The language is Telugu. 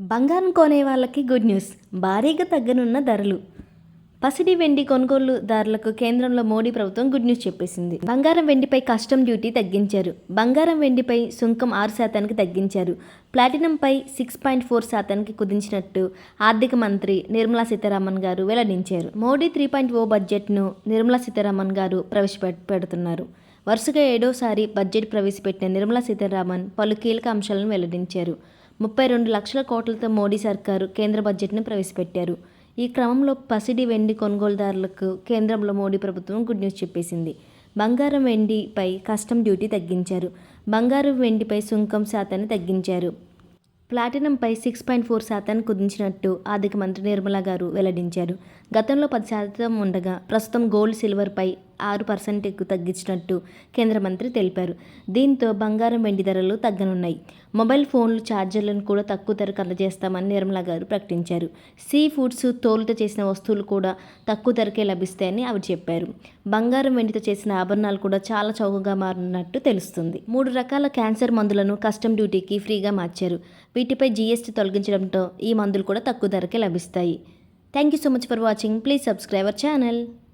బంగారం కొనే వాళ్ళకి గుడ్ న్యూస్ భారీగా తగ్గనున్న ధరలు. పసిడి వెండి కొనుగోలుదారులకు కేంద్రంలో మోడీ ప్రభుత్వం గుడ్ న్యూస్ చెప్పేసింది. బంగారం వెండిపై కస్టమ్ డ్యూటీ తగ్గించారు. బంగారం వెండిపై సుంకం ఆరు శాతానికి తగ్గించారు. ప్లాటినంపై సిక్స్ పాయింట్ ఫోర్ శాతానికి కుదించినట్టు ఆర్థిక మంత్రి నిర్మలా సీతారామన్ గారు వెల్లడించారు. మోడీ త్రీ పాయింట్ ఓ బడ్జెట్ను నిర్మలా సీతారామన్ గారు ప్రవేశపెడుతున్నారు. వరుసగా ఏడోసారి బడ్జెట్ ప్రవేశపెట్టిన నిర్మలా సీతారామన్ పలు కీలక అంశాలను వెల్లడించారు. ముప్పై రెండు లక్షల కోట్లతో మోడీ సర్కారు కేంద్ర బడ్జెట్ను ప్రవేశపెట్టారు. ఈ క్రమంలో పసిడి వెండి కొనుగోలుదారులకు కేంద్రంలో మోడీ ప్రభుత్వం గుడ్ న్యూస్ చెప్పేసింది. బంగారం వెండిపై కస్టమ్ డ్యూటీ తగ్గించారు. బంగారం వెండిపై సుంకం శాతాన్ని తగ్గించారు. ప్లాటినంపై సిక్స్ పాయింట్ ఫోర్ శాతాన్ని కుదించినట్టు ఆర్థిక మంత్రి నిర్మలా గారు వెల్లడించారు. గతంలో పది శాతం ఉండగా ప్రస్తుతం గోల్డ్ సిల్వర్పై ఆరు పర్సెంట్కు తగ్గించినట్టు కేంద్ర మంత్రి తెలిపారు. దీంతో బంగారం వెండి ధరలు తగ్గనున్నాయి. మొబైల్ ఫోన్లు ఛార్జర్లను కూడా తక్కువ ధరకు అందజేస్తామని నిర్మలా గారు ప్రకటించారు. సీ ఫుడ్స్ తోలుతో చేసిన వస్తువులు కూడా తక్కువ ధరకే లభిస్తాయని ఆవిడ చెప్పారు. బంగారం వెండితో చేసిన ఆభరణాలు కూడా చాలా చౌకగా మారినట్టు తెలుస్తుంది. మూడు రకాల క్యాన్సర్ మందులను కస్టమ్ డ్యూటీకి ఫ్రీగా మార్చారు. వీటిపై జీఎస్టీ తొలగించడంతో ఈ మందులు కూడా తక్కువ ధరకే లభిస్తాయి. Thank you so much for watching. Please subscribe our channel.